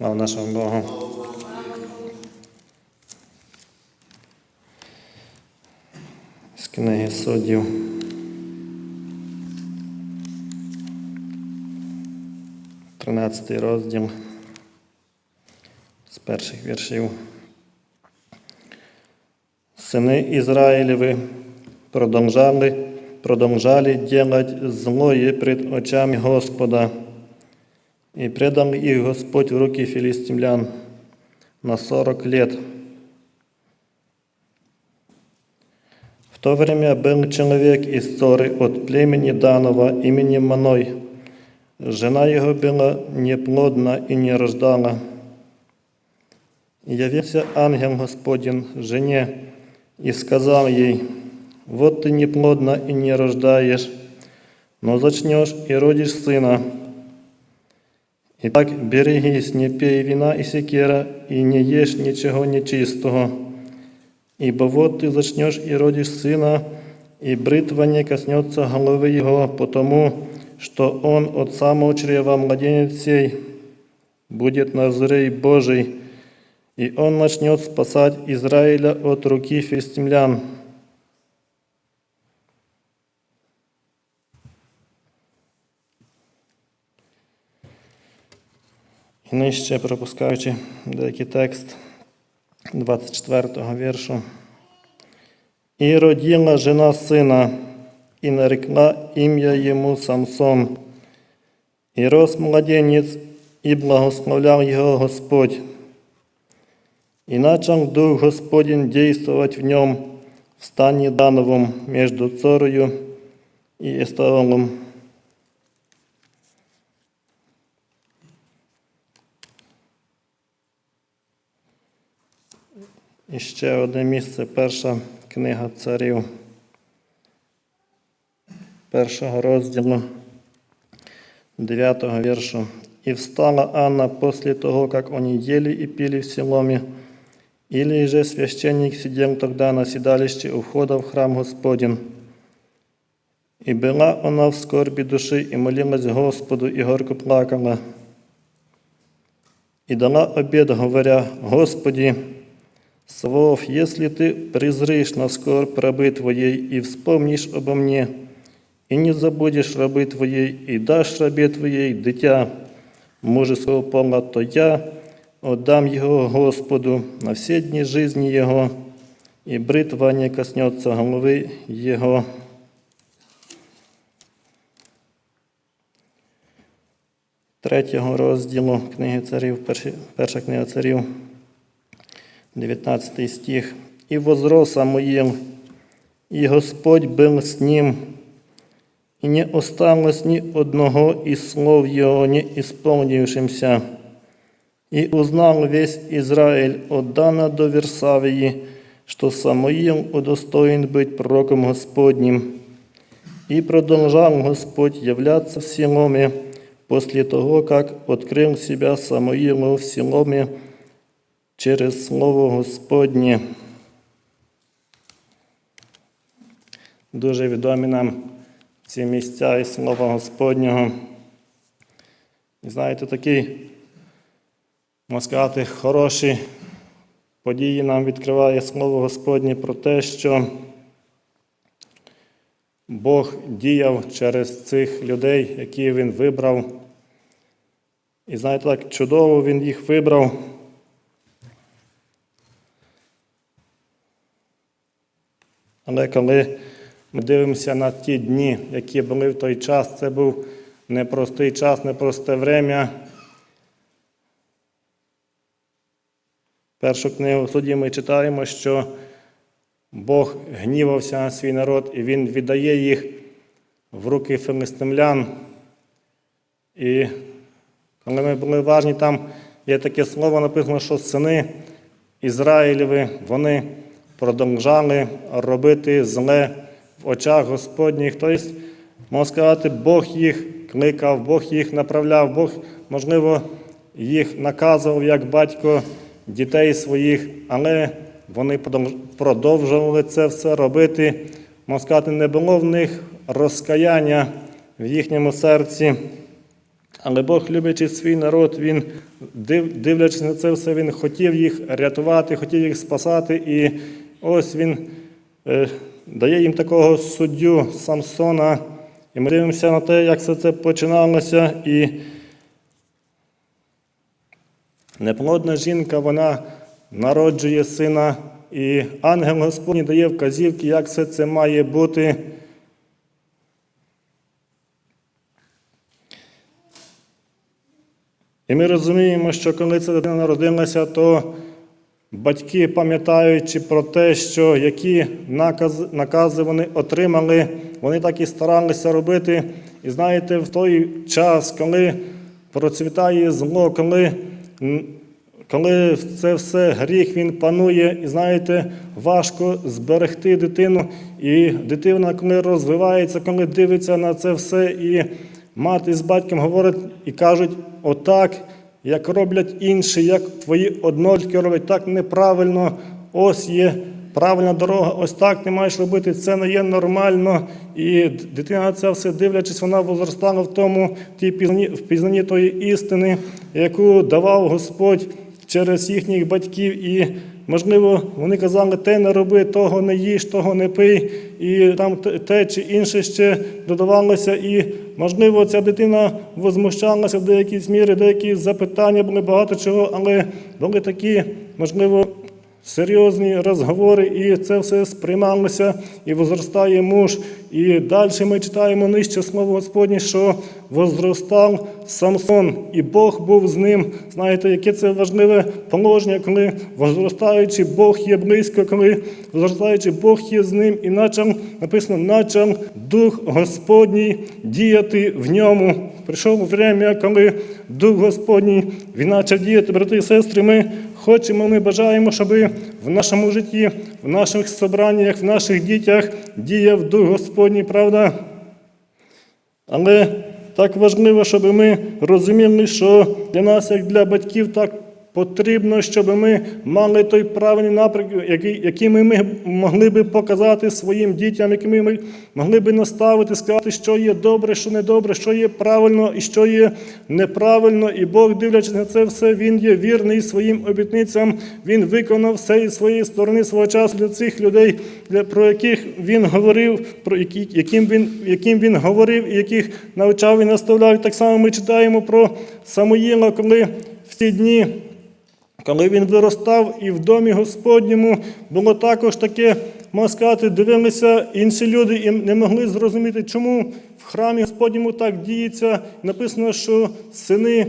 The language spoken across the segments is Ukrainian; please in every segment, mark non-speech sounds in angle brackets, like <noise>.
Слава нашому Богу. З книги суддів. Тринадцятий розділ з перших віршів. Сыны Израилевы продолжали, продолжали делать злое пред очами Господа, и предал их Господь в руки филистимлян на сорок лет. В то время был человек из Цоры от племени Данова именем Маной. Жена его была неплодна и не рождала. И явился ангел Господень жене и сказал ей, «Вот ты неплодна и не рождаешь, но зачнешь и родишь сына. Итак, берегись, не пей вина и секера, и не ешь ничего нечистого. Ибо вот ты зачнешь и родишь сына, и бритва не коснется головы его, потому что он от самого чрева младенец сей будет Назрей Божий, и он начнет спасать Израиля от руки филистимлян. І нижче, пропускаючи деякий текст 24-го віршу. І родила жена сина, і нарекла ім'я йому Самсон. І рос младенець, і благословляв його Господь. И начал Дух Господень действовать в нем в стане Дановом между Цорою и Эстаолом. І ще одне місце, перша книга царів, першого розділу, дев'ятого віршу. «И встала Анна после того, как они ели и пили в Силоме, или же священник сидел тогда на седалище у входа в храм Господень. И была она в скорби души и молилась Господу, и горько плакала. И дала обед, говоря, Господи, Савов, если Ты презришь на скорбь рабы Твоей и вспомнишь обо мне, и не забудешь рабы Твоей, и дашь рабе Твоей дитя мужеского пола, то я отдам его Господу на все дни жизни его, и бритва не коснется головы его. Третього розділу книги царів, перші- перша книга царів, 19 стих. «И возрос Самуил, и Господь был с ним, и не осталось ни одного из слов его не исполнившимся. И узнал весь Израиль от Дана до Версавии, что Самуил удостоен быть пророком Господним. И продолжал Господь являться в Силоме после того, как открыл себя Самуилу в Силоме через Слово Господнє. Дуже відомі нам ці місця і Слова Господнього. І знаєте, такий можна сказати, хороші події нам відкриває Слово Господнє про те, що Бог діяв через цих людей, які Він вибрав. І знаєте, так чудово Він їх вибрав. Але коли ми дивимося на ті дні, які були в той час, це був непростий час, непросте время. Першу книгу судді ми читаємо, що Бог гнівався на свій народ, і Він віддає їх в руки филистимлян. І коли ми були важні, там є таке слово написано, що сини Ізраїлєві, вони продовжали робити зле в очах Господніх. Тобто, можна сказати, Бог їх кликав, Бог їх направляв, Бог, можливо, їх наказував як батько дітей своїх, але вони продовжували це все робити. Можна сказати, не було в них розкаяння в їхньому серці. Але Бог, люблячи свій народ, Він, дивлячись на це все, Він хотів їх рятувати, хотів їх спасати. І ось Він е, дає їм такого суддю Самсона. І ми дивимося на те, як все це починалося. І неплодна жінка, вона народжує сина, і ангел Господній дає вказівки, як все це має бути. І ми розуміємо, що коли ця дитина народилася, то батьки, пам'ятаючи про те, що які накази, накази вони отримали, вони так і старалися робити. І знаєте, в той час, коли процвітає зло, коли, коли це все гріх він панує, і знаєте, важко зберегти дитину. І дитина, коли розвивається, коли дивиться на це все, і мати з батьком говорять і кажуть, отак, як роблять інші, як твої однольки роблять, так неправильно. Ось є правильна дорога, ось так ти маєш робити, це не є нормально. І дитина на це все дивлячись, вона возростала в тому, тій пізнанні, в пізнанні тої істини, яку давав Господь через їхніх батьків. І, можливо, вони казали, те не роби, того не їж, того не пий, і там те чи інше ще додавалося. І, можливо, ця дитина возмущалася в деякій мірі, деякі запитання були багато чого, але були такі, можливо, серйозні розговори, і це все сприймалося, і возростає муж. І далі ми читаємо нижче слово Господнє, що возростав Самсон, і Бог був з ним. Знаєте, яке це важливе положення, коли возростаючи, Бог є близько, коли возростаючи, Бог є з ним, і начав, написано, начав Дух Господній діяти в ньому. Прийшов время, коли Дух Господній він почав діяти, брати і сестри. Ми хочемо, ми бажаємо, щоб в нашому житті, в наших собраннях, в наших дітях діяв Дух Господній, правда? Але так важливо, щоб ми розуміли, що для нас, як для батьків, так потрібно, щоб ми мали той правильний напрямок, який, який ми могли би показати своїм дітям, якими ми могли би наставити, сказати, що є добре, що не добре, що є правильно і що є неправильно. І Бог, дивлячись на це все, Він є вірний своїм обітницям. Він виконав все із своєї сторони свого часу для цих людей, для, про яких він говорив, про які, яким, він, яким він говорив і яких навчав і наставляв. Так само ми читаємо про Самуїла, коли в ці дні. Коли він виростав і в домі Господньому було також таке, можна сказати, дивилися інші люди і не могли зрозуміти, чому в храмі Господньому так діється. Написано, що сини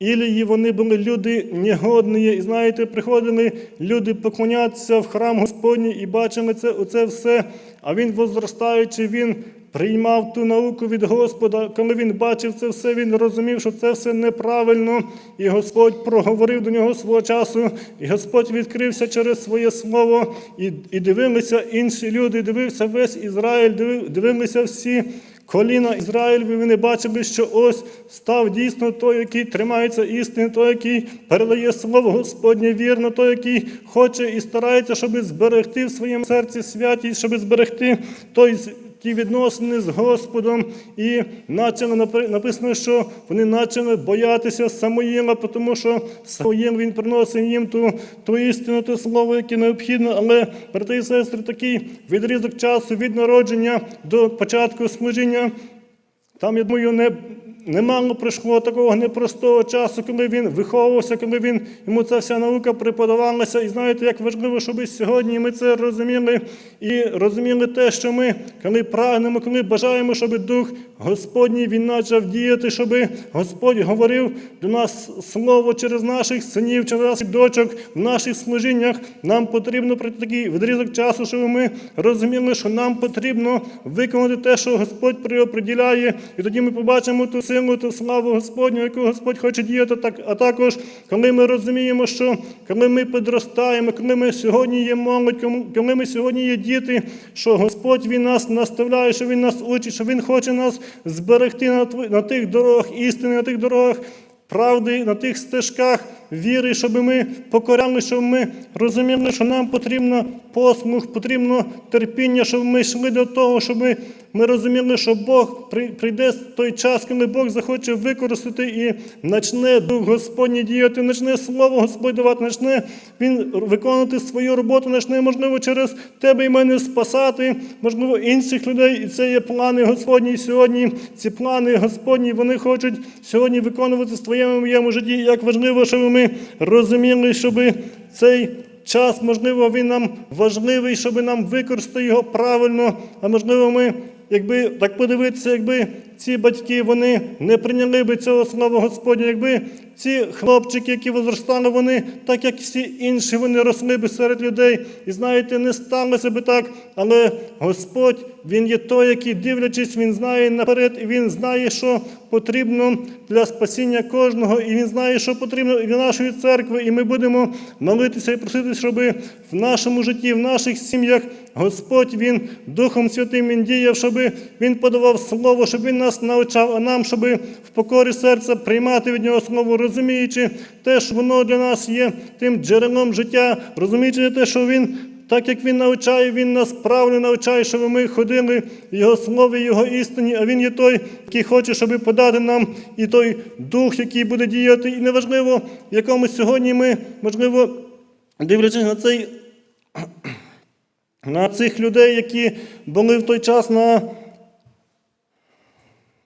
Ілії вони були люди негодні, і знаєте, приходили люди поклонятися в храм Господній і бачили це, оце все. А він, возростаючи, він приймав ту науку від Господа. Коли він бачив це все, він розумів, що це все неправильно. І Господь проговорив до нього свого часу, і Господь відкрився через своє слово, і, і дивилися інші люди, дивився весь Ізраїль, дивив- дивилися всі коліна Ізраїльові, вони бачили, що ось став дійсно той, який тримається істини, той, який передає слово Господнє вірно, той, який хоче і старається, щоб зберегти в своєму серці святість, щоб зберегти той. Ті відносини з Господом, і почали напи- написано, що вони почали боятися Самоїла, тому що Самоїл він приносив їм ту, ту істину, те слово, яке необхідно. Але, брати і сестри, такий відрізок часу від народження до початку служіння там, я думаю, не, немало прийшло такого непростого часу, коли він виховувався, коли він, йому ця вся наука преподавалася. І знаєте, як важливо, щоб сьогодні ми це розуміли і розуміли те, що ми, коли прагнемо, коли бажаємо, щоб Дух Господній він почав діяти, щоб Господь говорив до нас слово через наших синів, через наших дочок в наших служіннях. Нам потрібно пройти такий відрізок часу, щоб ми розуміли, що нам потрібно виконати те, що Господь приоприділяє, і тоді ми побачимо ту силу, ту славу Господню, яку Господь хоче діяти. Так, а також, коли ми розуміємо, що коли ми підростаємо, коли ми сьогодні є молодь, коли ми сьогодні є діти, що Господь Він нас наставляє, що Він нас учить, що Він хоче нас зберегти на, на тих дорогах істини, на тих дорогах правди, на тих стежках, віри, щоб ми покоряли, щоб ми розуміли, що нам потрібно послух, потрібно терпіння, щоб ми йшли до того, щоб ми, ми розуміли, що Бог при- прийде той час, коли Бог захоче використати і почне Дух Господній діяти, почне Слово Господь давати, почне Він виконувати свою роботу, почне, можливо, через тебе і мене спасати, можливо, інших людей. І це є плани Господні. Сьогодні ці плани Господні, вони хочуть сьогодні виконувати в твоєму моєму житті. Як важливо, щоб ми розуміли, щоб цей час, можливо, він нам важливий, щоб нам використати його правильно, а можливо, ми. Якби так подивитися, якби ці батьки вони не прийняли би цього слова Господня, якби ці хлопчики, які возростали, вони, так як всі інші, вони росли би серед людей. І знаєте, не сталося би так, але Господь, Він є той, який, дивлячись, Він знає наперед, і Він знає, що потрібно для спасіння кожного, і Він знає, що потрібно для нашої церкви. І ми будемо молитися і просити, щоб в нашому житті, в наших сім'ях Господь Він Духом Святим Він діяв, щоб Він подавав слово, щоб Він нас навчав, а нам, щоб в покорі серця приймати від нього слово, розуміючи те, що воно для нас є тим джерелом життя, розуміючи те, що Він. Так як Він навчає, Він нас правильно навчає, щоб ми ходили в Його слові, Його істині, а Він є той, який хоче, щоб подати нам і той дух, який буде діяти. І неважливо, в якому сьогодні ми, можливо, дивлячись на цей <clears throat> на цих людей, які були в той час на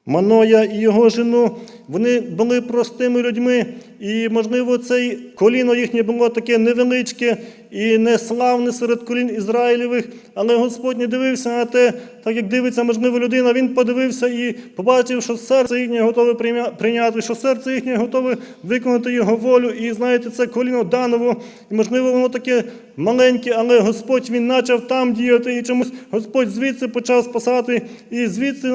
Маноя і його жену, вони були простими людьми, і, можливо, це коліно їхнє було таке невеличке і неславне серед колін Ізраїлевих, але Господь не дивився на те, так як дивиться, можливо, людина, він подивився і побачив, що серце їхнє готове прийняти, що серце їхнє готове виконати його волю. І знаєте, це коліно даново, і можливо, воно таке маленьке, але Господь він почав там діяти, і чомусь Господь звідси почав спасати, і звідси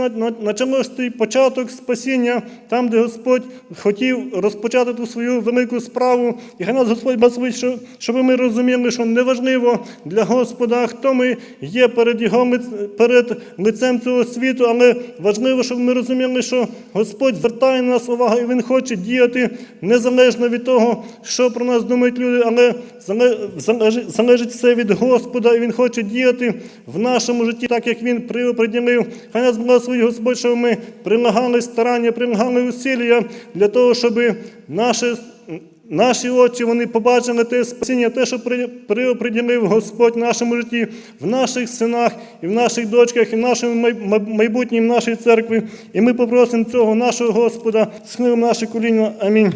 той початок спасіння, там, де Господь хотів розпочати ту свою велику справу. І нас Господь що- щоб ми розуміли, що неважливо для Господа, хто ми є перед Його перед лицем цього світу, але важливо, щоб ми розуміли, що Господь звертає на нас увагу, і Він хоче діяти незалежно від того, що про нас думають люди, але залежить, все від Господа, і Він хоче діяти в нашому житті, так як Він приоприділив. Хай нас благословить Господь, щоб ми прилагали старання, прилагали усилля для того, щоб наші Наші очі вони побачили те спасіння, те, що при- приоприділив Господь в нашому житті, в наших синах, і в наших дочках, і в нашому май- в нашій церкві. І ми попросимо цього нашого Господа, схилимо наше коліна. Амінь.